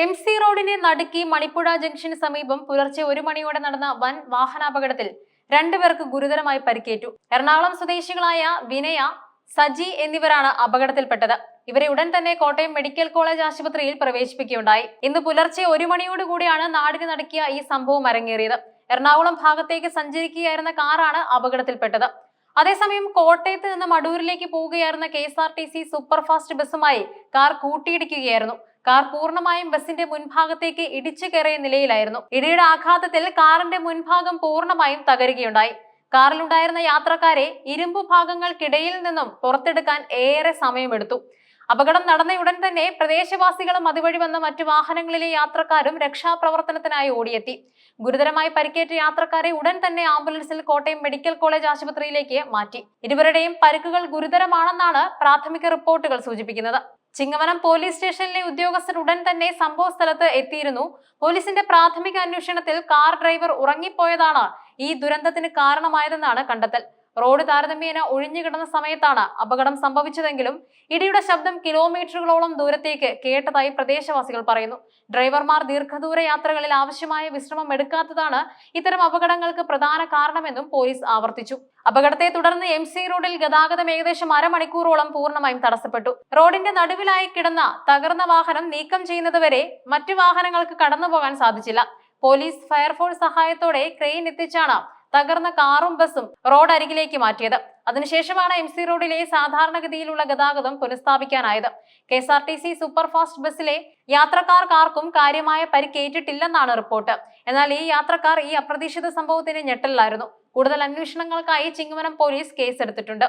M C റോഡിനെ നടുക്കി മണിപ്പുഴ ജംഗ്ഷന് സമീപം പുലർച്ചെ ഒരു മണിയോടെ നടന്ന വൻ വാഹനാപകടത്തിൽ രണ്ടുപേർക്ക് ഗുരുതരമായി പരിക്കേറ്റു. എറണാകുളം സ്വദേശികളായ വിനയ സജി എന്നിവരാണ് അപകടത്തിൽപ്പെട്ടത്. ഇവരെ ഉടൻ തന്നെ കോട്ടയം മെഡിക്കൽ കോളേജ് ആശുപത്രിയിൽ പ്രവേശിപ്പിക്കുകയുണ്ടായി. ഇന്ന് പുലർച്ചെ ഒരു മണിയോടുകൂടിയാണ് നാടിന് നടക്കിയ ഈ സംഭവം അരങ്ങേറിയത്. എറണാകുളം ഭാഗത്തേക്ക് സഞ്ചരിക്കുകയായിരുന്ന കാറാണ് അപകടത്തിൽപ്പെട്ടത്. അതേസമയം കോട്ടയത്ത് നിന്ന് മടൂരിലേക്ക് പോവുകയായിരുന്ന K S R T C superfast ബസ്സുമായി car കൂട്ടിയിടിക്കുകയായിരുന്നു. കാർ പൂർണമായും ബസിന്റെ മുൻഭാഗത്തേക്ക് ഇടിച്ചു കയറിയ നിലയിലായിരുന്നു. ഇടിയുടെ ആഘാതത്തിൽ കാറിന്റെ മുൻഭാഗം പൂർണമായും തകരുകയുണ്ടായി. കാറിലുണ്ടായിരുന്ന യാത്രക്കാരെ ഇരുമ്പു ഭാഗങ്ങൾക്കിടയിൽ നിന്നും പുറത്തെടുക്കാൻ ഏറെ സമയമെടുത്തു. അപകടം നടന്ന ഉടൻ തന്നെ പ്രദേശവാസികളും അതുവഴി വന്ന മറ്റു വാഹനങ്ങളിലെ യാത്രക്കാരും രക്ഷാപ്രവർത്തനത്തിനായി ഓടിയെത്തി. ഗുരുതരമായി പരിക്കേറ്റ യാത്രക്കാരെ ഉടൻ തന്നെ ആംബുലൻസിൽ കോട്ടയം മെഡിക്കൽ കോളേജ് ആശുപത്രിയിലേക്ക് മാറ്റി. ഇരുവരുടെയും പരിക്കുകൾ ഗുരുതരമാണെന്നാണ് പ്രാഥമിക റിപ്പോർട്ടുകൾ സൂചിപ്പിക്കുന്നത്. ചിങ്ങവനം പോലീസ് സ്റ്റേഷനിലെ ഉദ്യോഗസ്ഥർ ഉടൻ തന്നെ സംഭവ സ്ഥലത്ത് എത്തിയിരുന്നു. പോലീസിന്റെ പ്രാഥമിക അന്വേഷണത്തിൽ കാർ ഡ്രൈവർ ഉറങ്ങിപ്പോയതാണ് ഈ ദുരന്തത്തിന് കാരണമായതെന്നാണ് കണ്ടെത്തൽ. റോഡ് താരതമ്യേന ഒഴിഞ്ഞുകിടന്ന സമയത്താണ് അപകടം സംഭവിച്ചതെങ്കിലും ഇടിയുടെ ശബ്ദം കിലോമീറ്ററുകളോളം ദൂരത്തേക്ക് കേട്ടതായി പ്രദേശവാസികൾ പറയുന്നു. ഡ്രൈവർമാർ ദീർഘദൂര യാത്രകളിൽ ആവശ്യമായ വിശ്രമം എടുക്കാത്തതാണ് ഇത്തരം അപകടങ്ങൾക്ക് പ്രധാന കാരണമെന്നും പോലീസ് ആവർത്തിച്ചു. അപകടത്തെ തുടർന്ന് എം സി റോഡിൽ ഗതാഗതം ഏകദേശം അരമണിക്കൂറോളം പൂർണമായും തടസ്സപ്പെട്ടു. റോഡിന്റെ നടുവിലായി കിടന്ന തകർന്ന വാഹനം നീക്കം ചെയ്യുന്നതുവരെ മറ്റു വാഹനങ്ങൾക്ക് കടന്നുപോകാൻ സാധിച്ചില്ല. പോലീസ് ഫയർഫോഴ്സ് സഹായത്തോടെ ക്രെയിൻ എത്തിച്ചാണ് തകർന്ന കാറും ബസ്സും റോഡ് അരികിലേക്ക് മാറ്റിയത്. അതിനുശേഷമാണ് എം സി റോഡിലെ സാധാരണഗതിയിലുള്ള ഗതാഗതം പുനഃസ്ഥാപിക്കാനായത്. K S R T C superfast ബസ്സിലെ യാത്രക്കാർക്കാർക്കും കാര്യമായ പരിക്കേറ്റിട്ടില്ലെന്നാണ് റിപ്പോർട്ട്. എന്നാൽ ഈ യാത്രക്കാർ ഈ അപ്രതീക്ഷിത സംഭവത്തിന് ഞെട്ടലിലായിരുന്നു. കൂടുതൽ അന്വേഷണങ്ങൾക്കായി ചിങ്ങവനം പോലീസ് കേസെടുത്തിട്ടുണ്ട്.